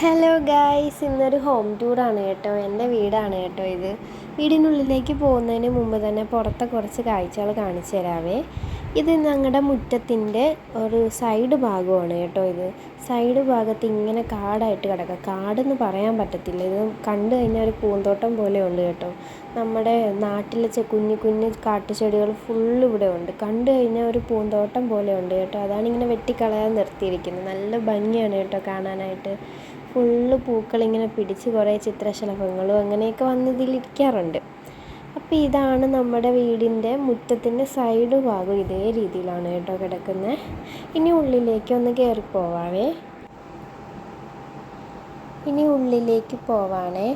Hello guys ഇന്നൊരു home ടൂറാണ് കേട്ടോ. എന്റെ വീടാണ് കേട്ടോ ഇത്. വീടിനുള്ളിലേക്ക് പോകുന്നതിന് മുമ്പ് തന്നെ പുറത്തെ കുറച്ച് കാഴ്ചകൾ കാണിച്ചു തരാവേ. ഇത് ഞങ്ങളുടെ മുറ്റത്തിന്റെ ഒരു സൈഡ് ഭാഗമാണ് കേട്ടോ ഇത്. സൈഡ് ഭാഗത്ത് ഇങ്ങനെ കാടായിട്ട് കിടക്കുക കാടെന്ന് പറയാൻ പറ്റത്തില്ല. ഇത് കണ്ടു കഴിഞ്ഞാൽ ഒരു പൂന്തോട്ടം പോലെ ഉണ്ട് കേട്ടോ. നമ്മുടെ നാട്ടിലെ കുഞ്ഞു കുഞ്ഞു കാട്ടുചെടികൾ ഫുള്ള് ഇവിടെ ഉണ്ട്. കണ്ടു കഴിഞ്ഞാൽ ഒരു പൂന്തോട്ടം പോലെ ഉണ്ട് കേട്ടോ. അതാണ് ഇങ്ങനെ വെട്ടിക്കളയാൻ നിർത്തിയിരിക്കുന്നത്. നല്ല ഭംഗിയാണ് കേട്ടോ കാണാനായിട്ട്. ഫുള്ള് പൂക്കളിങ്ങനെ പിടിച്ച് കുറേ ചിത്രശലഭങ്ങളും അങ്ങനെയൊക്കെ വന്ന് ഇതിലിരിക്കാറുണ്ട് അപ്പോൾ ഇതാണ് നമ്മുടെ വീടിന്റെ മുറ്റത്തിന്റെ സൈഡ് ഭാഗം. ഇതേ രീതിയിലാണ് കേട്ടോ കിടക്കുന്നത് ഇനി ഉള്ളിലേക്ക് ഒന്ന് കയറി പോവാവേ. ഇനി ഉള്ളിലേക്ക് പോവാണേ.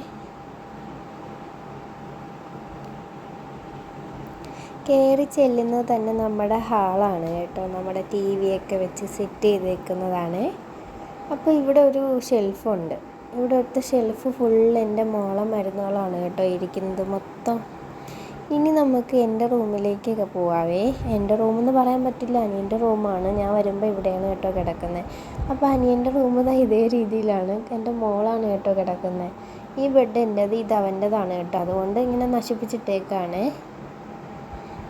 കയറി ചെല്ലുന്നത് തന്നെ നമ്മുടെ ഹാളാണ് കേട്ടോ. നമ്മുടെ ടി വി ഒക്കെ വെച്ച് സെറ്റ് ചെയ്തേക്കുന്നതാണ്. അപ്പോൾ ഇവിടെ ഒരു ഷെൽഫുണ്ട് ഇവിടെ ഒറ്റ ഷെൽഫ് ഫുൾ എന്റെ മോളം മരുന്നുകളാണ് കേട്ടോ ഇരിക്കുന്നത് മൊത്തം. ഇനി നമുക്ക് എന്റെ റൂമിലേക്കൊക്കെ പോവാവേ. എന്റെ റൂമെന്ന് പറയാൻ പറ്റില്ല അനിയന്റെ റൂമാണ് ഞാൻ വരുമ്പോൾ ഇവിടെയാണ് കേട്ടോ കിടക്കുന്നത് അപ്പോൾ അനിയന്റെ റൂം ഇതാ ഇതേ രീതിയിലാണ് എന്റെ മോളാണ് കേട്ടോ കിടക്കുന്നത് ഈ ബെഡ് എന്റേത് ഇത് അവന്റെതാണ് കേട്ടോ. അതുകൊണ്ട് ഇങ്ങനെ നശിപ്പിച്ചിട്ടേക്കാണ്.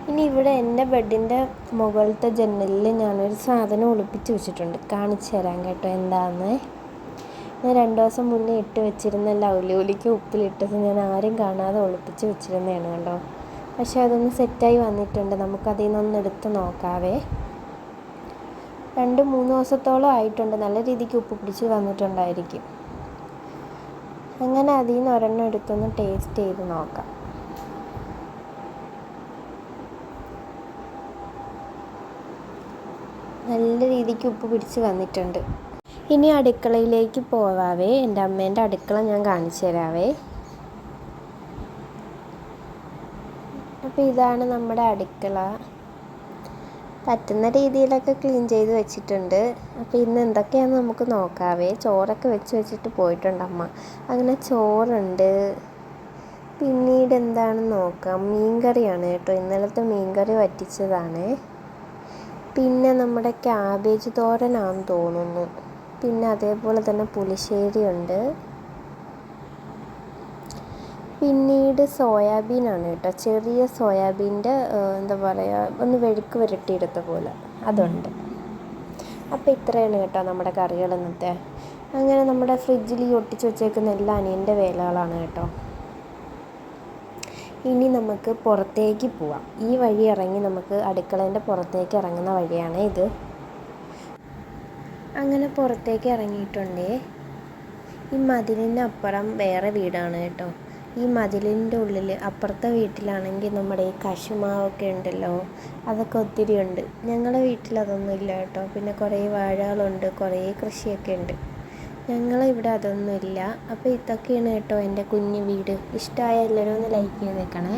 ഇനി ഇവിടെ എന്റെ ബെഡിന്റെ മുകളിലത്തെ ജനലിൽ ഞാനൊരു സാധനം ഒളിപ്പിച്ച് വെച്ചിട്ടുണ്ട്. കാണിച്ചു തരാം കേട്ടോ എന്താണെന്ന് ഞാൻ രണ്ട് ദിവസം മുന്നേ ഇട്ട് വെച്ചിരുന്ന ലൗലോലിക്ക് ഉപ്പിലിട്ടത് ഞാൻ ആരും കാണാതെ ഒളിപ്പിച്ച് വെച്ചിരുന്നതാണ് കേട്ടോ പക്ഷെ അതൊന്ന് സെറ്റായി വന്നിട്ടുണ്ട്. നമുക്കതിൽ നിന്നൊന്ന് എടുത്ത് നോക്കാവേ. രണ്ട് മൂന്ന് ദിവസത്തോളം ആയിട്ടുണ്ട്. നല്ല രീതിക്ക് ഉപ്പ് പിടിച്ച് വന്നിട്ടുണ്ടായിരിക്കും. അങ്ങനെ അതിൽ നിന്ന് ഒരെണ്ണം എടുത്തൊന്ന് ടേസ്റ്റ് ചെയ്ത് നോക്കാം. നല്ല രീതിക്ക് ഉപ്പ് പിടിച്ച് വന്നിട്ടുണ്ട്. ഇനി അടുക്കളയിലേക്ക് പോവാവേ എന്റെ അമ്മേന്റെ അടുക്കള ഞാൻ കാണിച്ചു തരാവേ. അപ്പോൾ ഇതാണ് നമ്മുടെ അടുക്കള. പറ്റുന്ന രീതിയിലൊക്കെ ക്ലീൻ ചെയ്ത് വെച്ചിട്ടുണ്ട്. അപ്പോൾ ഇന്ന് എന്തൊക്കെയാണെന്ന് നമുക്ക് നോക്കാവേ. ചോറൊക്കെ വെച്ച് വെച്ചിട്ട് പോയിട്ടുണ്ട് അമ്മ. അങ്ങനെ ചോറുണ്ട്. പിന്നീട് എന്താണെന്ന് നോക്കാം. മീൻകറിയാണ് കേട്ടോ. ഇന്നലത്തെ മീൻകറി വറ്റിച്ചതാണ്. പിന്നെ നമ്മുടെ ക്യാബേജ് തോരനാണെന്ന് തോന്നുന്നു. പിന്നെ അതേപോലെ തന്നെ പുളിശ്ശേരി ഉണ്ട് പിന്നീട് സോയാബീനാണ് കേട്ടോ. ചെറിയ സോയാബീന്റെ എന്താ പറയുക ഒന്ന് വെഴുക്ക് വരട്ടിയെടുത്ത പോലെ അതുണ്ട്. അപ്പോൾ ഇത്രയാണ് കേട്ടോ നമ്മുടെ കറികൾ ഇന്നത്തെ. അങ്ങനെ നമ്മുടെ ഫ്രിഡ്ജിൽ ഈ ഒട്ടിച്ച് വെച്ചേക്കുന്ന എല്ലാ അനിയന്റെ വേലകളാണ് കേട്ടോ. ഇനി നമുക്ക് പുറത്തേക്ക് പോവാം. ഈ വഴി ഇറങ്ങി നമുക്ക് അടുക്കളേന്റെ പുറത്തേക്ക് ഇറങ്ങുന്ന വഴിയാണ് ഇത്. അങ്ങനെ പുറത്തേക്ക് ഇറങ്ങിയിട്ടുണ്ടേ. ഈ മതിലിന്റെ അപ്പുറം വേറെ വീടാണ് കേട്ടോ. ഈ മതിലിന്റെ ഉള്ളിൽ അപ്പുറത്തെ വീട്ടിലാണെങ്കിൽ നമ്മുടെ ഈ കശുമാവൊക്കെ ഉണ്ടല്ലോ അതൊക്കെ ഒത്തിരി ഉണ്ട്. ഞങ്ങളുടെ വീട്ടിൽ അതൊന്നും ഇല്ല കേട്ടോ. പിന്നെ കുറേ വാഴകളുണ്ട് കുറേ കൃഷിയൊക്കെ ഉണ്ട്. ഞങ്ങളിവിടെ അതൊന്നുമില്ല. അപ്പോൾ ഇതൊക്കെയാണ് കേട്ടോ എന്റെ കുഞ്ഞു വീട്. ഇഷ്ടമായ എല്ലാവരും ഒന്ന് ലൈക്ക് ചെയ്തേക്കണേ